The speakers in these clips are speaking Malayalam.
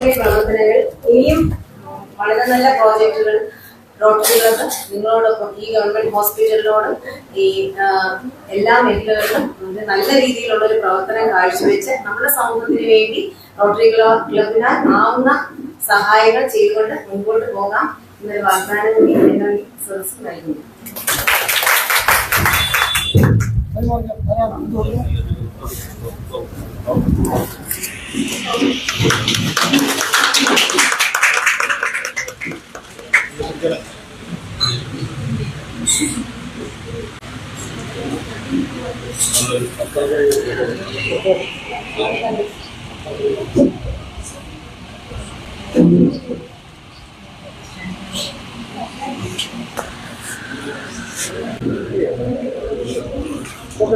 പ്രവർത്തനങ്ങൾ ഇനിയും വളരെ നല്ല പ്രോജക്റ്റുകൾ റോട്ടറി ക്ലബ്ബ് നിങ്ങളോടൊപ്പം ഈ ഗവൺമെന്റ് ഹോസ്പിറ്റലിനോടും ഈ എല്ലാ മേഖലകളിലും നല്ല രീതിയിലുള്ള ഒരു പ്രവർത്തനം കാഴ്ചവെച്ച് നമ്മുടെ സമൂഹത്തിന് വേണ്ടി റോട്ടറി ക്ലബ് ക്ലബിനാൽ ആവുന്ന സഹായങ്ങൾ ചെയ്തുകൊണ്ട് മുൻപോട്ട് പോകാം എന്നൊരു വാഗ്ദാനം കൂടി നിങ്ങൾ ഈ സദസ്സിൽ നൽകുന്നു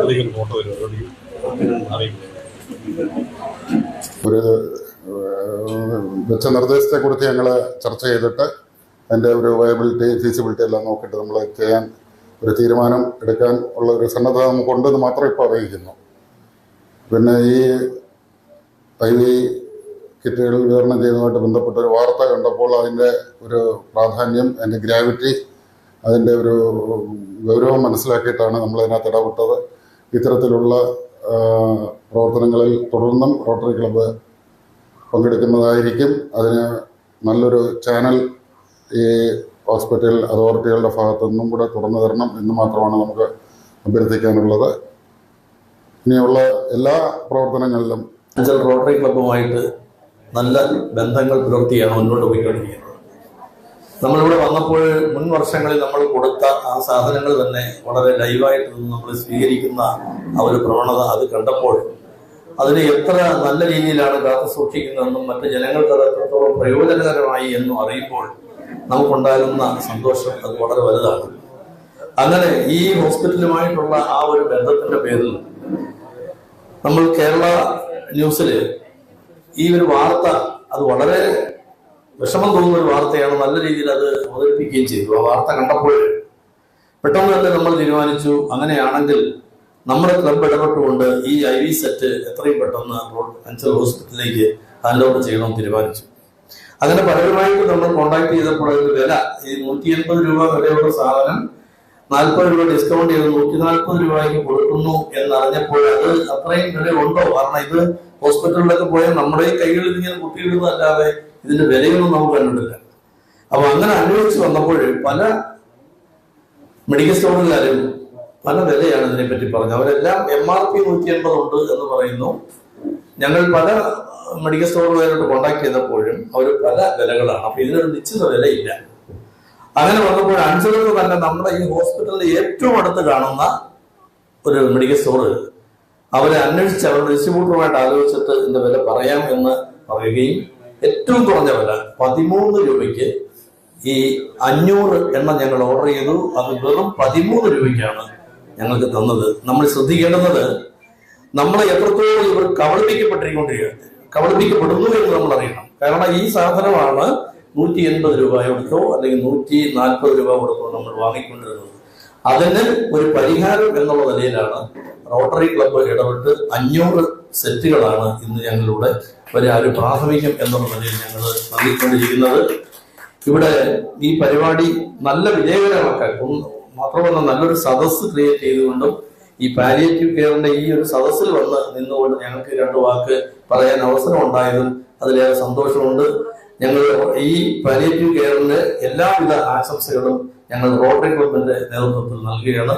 അധികം ഫോട്ടോ വരും. അറിയില്ല. ഒരു ഏഹ്, നിർദ്ദേശത്തെ കുറിച്ച് ഞങ്ങൾ ചർച്ച ചെയ്തിട്ട് അതിന്റെ ഒരു വയബിലിറ്റി ഫീസിബിലിറ്റി എല്ലാം നോക്കിയിട്ട് നമ്മൾ ചെയ്യാൻ ഒരു തീരുമാനം എടുക്കാൻ ഉള്ള ഒരു സന്നദ്ധത നമുക്കുണ്ടെന്ന് മാത്രം ഇപ്പോൾ അറിയിക്കുന്നു. പിന്നെ ഈ ഐ വി കിറ്റുകൾ വിതരണം ചെയ്യുന്നതുമായിട്ട് ബന്ധപ്പെട്ട ഒരു വാർത്ത കണ്ടപ്പോൾ അതിന്റെ ഒരു പ്രാധാന്യം അതിന്റെ ഗ്രാവിറ്റി അതിന്റെ ഒരു ഗൗരവം മനസ്സിലാക്കിയിട്ടാണ് നമ്മളതിനകത്ത് ഇടപെട്ടത്. ഇത്തരത്തിലുള്ള പ്രവർത്തനങ്ങളിൽ തുടർന്നും റോട്ടറി ക്ലബ്ബ് പങ്കെടുക്കുന്നതായിരിക്കും. അതിന് നല്ലൊരു ചാനൽ ഈ ഹോസ്പിറ്റൽ അതോറിറ്റികളുടെ ഭാഗത്തു നിന്നും കൂടെ തുറന്നു തരണം എന്ന് മാത്രമാണ് നമുക്ക് അഭ്യർത്ഥിക്കാനുള്ളത്. ഇനിയുള്ള എല്ലാ പ്രവർത്തനങ്ങളിലും റോട്ടറി ക്ലബ്ബുമായിട്ട് നല്ല ബന്ധങ്ങൾ പുലർത്തിയാണ് മുന്നോട്ട് പോയിക്കൊണ്ടിരിക്കുന്നത്. നമ്മളിവിടെ വന്നപ്പോൾ മുൻ വർഷങ്ങളിൽ നമ്മൾ കൊടുത്ത ആ സാധനങ്ങൾ തന്നെ വളരെ ലൈവായിട്ട് നമ്മൾ സ്വീകരിക്കുന്ന ആ ഒരു പ്രവണത അത് കണ്ടപ്പോൾ അതിനെ എത്ര നല്ല രീതിയിലാണ് കാത്തു സൂക്ഷിക്കുന്നതെന്നും മറ്റ് ജനങ്ങൾക്ക് അത് എത്രത്തോളം പ്രയോജനകരമായി എന്നും അറിയുമ്പോൾ നമുക്കുണ്ടാകുന്ന സന്തോഷം അത് വളരെ വലുതാണ്. അങ്ങനെ ഈ ഹോസ്പിറ്റലുമായിട്ടുള്ള ആ ഒരു ബന്ധത്തിന്റെ പേരിൽ നമ്മൾ കേരള ന്യൂസിൽ ഈ ഒരു വാർത്ത അത് വളരെ വിഷമം തോന്നുന്ന ഒരു വാർത്തയാണ് നല്ല രീതിയിൽ അത് അവതരിപ്പിക്കുകയും ചെയ്തു. ആ വാർത്ത കണ്ടപ്പോൾ പെട്ടെന്ന് തന്നെ നമ്മൾ തീരുമാനിച്ചു അങ്ങനെയാണെങ്കിൽ നമ്മുടെ ക്ലബ് ഇടപെട്ടുകൊണ്ട് ഈ ഐ വി സെറ്റ് എത്രയും പെട്ടെന്ന് അഞ്ചൽ ഹോസ്പിറ്റലിലേക്ക് ഹാൻഡ് ചെയ്യണമെന്ന് തീരുമാനിച്ചു. അങ്ങനെ പലരുമായിട്ട് നമ്മൾ കോൺടാക്ട് ചെയ്തപ്പോൾ അതിന്റെ വില ഈ നൂറ്റി എൺപത് രൂപ വിലയുള്ള സാധനം നാൽപ്പത് രൂപ ഡിസ്കൗണ്ട് ചെയ്ത് നൂറ്റി നാൽപ്പത് രൂപയ്ക്ക് കൊടുക്കുന്നു എന്നറിഞ്ഞപ്പോൾ അത് അത്രയും വില ഉണ്ടോ കാരണം ഇത് ഹോസ്പിറ്റലിലൊക്കെ പോയാൽ നമ്മുടെ കൈകളിൽ ഇങ്ങനെ കുത്തിയിടുന്നതല്ലാതെ ഇതിന്റെ വിലയൊന്നും നമുക്ക് കണ്ടിട്ടില്ല. അപ്പൊ അങ്ങനെ അന്വേഷിച്ച് വന്നപ്പോൾ പല മെഡിക്കൽ സ്റ്റോറുകാരും പല വിലയാണ് ഇതിനെപ്പറ്റി പറഞ്ഞത്. അവരെല്ലാം എം ആർ പി നൂറ്റി എൺപത് ഉണ്ട് എന്ന് പറയുന്നു. ഞങ്ങൾ പല മെഡിക്കൽ സ്റ്റോറുകാരോട് കോണ്ടാക്ട് ചെയ്തപ്പോഴും അവർ പല വിലകളാണ്. അപ്പൊ ഇതിനൊരു നിശ്ചിത വിലയില്ല. അങ്ങനെ വന്നപ്പോൾ അഞ്ചലത്ത് തന്നെ നമ്മുടെ ഈ ഹോസ്പിറ്റലിൽ ഏറ്റവും അടുത്ത് കാണുന്ന ഒരു മെഡിക്കൽ സ്റ്റോറ് അവരെ അന്വേഷിച്ച് അവരുടെ ഡിസ്ട്രിബ്യൂട്ടറുമായിട്ട് ആലോചിച്ചിട്ട് ഇതിന്റെ വില പറയാം എന്ന് പറയുകയും ഏറ്റവും കുറഞ്ഞ വില പതിമൂന്ന് രൂപയ്ക്ക് ഈ അഞ്ഞൂറ് എണ്ണം ഞങ്ങൾ ഓർഡർ ചെയ്തു. അത് വെറും പതിമൂന്ന് രൂപയ്ക്കാണ് ഞങ്ങൾക്ക് തന്നത്. നമ്മൾ ശ്രദ്ധിക്കേണ്ടത് നമ്മളെ എത്രത്തോളം ഇവർ കബളിപ്പിക്കപ്പെട്ടിരിക്കൊണ്ടിരിക്കുക കബളിപ്പിക്കപ്പെടുന്നു എന്ന് നമ്മൾ അറിയണം. കാരണം ഈ സാധനമാണ് നൂറ്റി എൺപത് രൂപ കൊടുത്തോ അല്ലെങ്കിൽ നൂറ്റി നാൽപ്പത് രൂപ കൊടുത്തോ നമ്മൾ വാങ്ങിക്കൊണ്ടിരുന്നത്. അതിന് ഒരു പരിഹാരം എന്നുള്ള നിലയിലാണ് റോട്ടറി ക്ലബ്ബ് ഇടപെട്ട് അഞ്ഞൂറ് സെറ്റുകളാണ് ഇന്ന് ഞങ്ങളിവിടെ ഒരു ഒരു പ്രാഥമികം എന്നുള്ള നിലയിൽ ഞങ്ങൾ നൽകിക്കൊണ്ടിരിക്കുന്നത്. ഇവിടെ ഈ പരിപാടി നല്ല വിജയകരമാക്കാൻ മാത്രമല്ല നല്ലൊരു സദസ്സ് ക്രിയേറ്റ് ചെയ്തുകൊണ്ടും ഈ പാലിയേറ്റീവ് കെയറിന്റെ ഈ ഒരു സദസ്സിൽ വന്ന് നിന്നുകൊണ്ട് ഞങ്ങൾക്ക് രണ്ട് വാക്ക് പറയാൻ അവസരം ഉണ്ടായതും അതിലേറെ സന്തോഷമുണ്ട്. ഞങ്ങൾ ഈ പാലിയേറ്റീവ് കെയറിന്റെ എല്ലാവിധ ആശംസകളും ഞങ്ങൾ റോട്ടറി ക്ലബിന്റെ നേതൃത്വത്തിൽ നൽകുകയാണ്.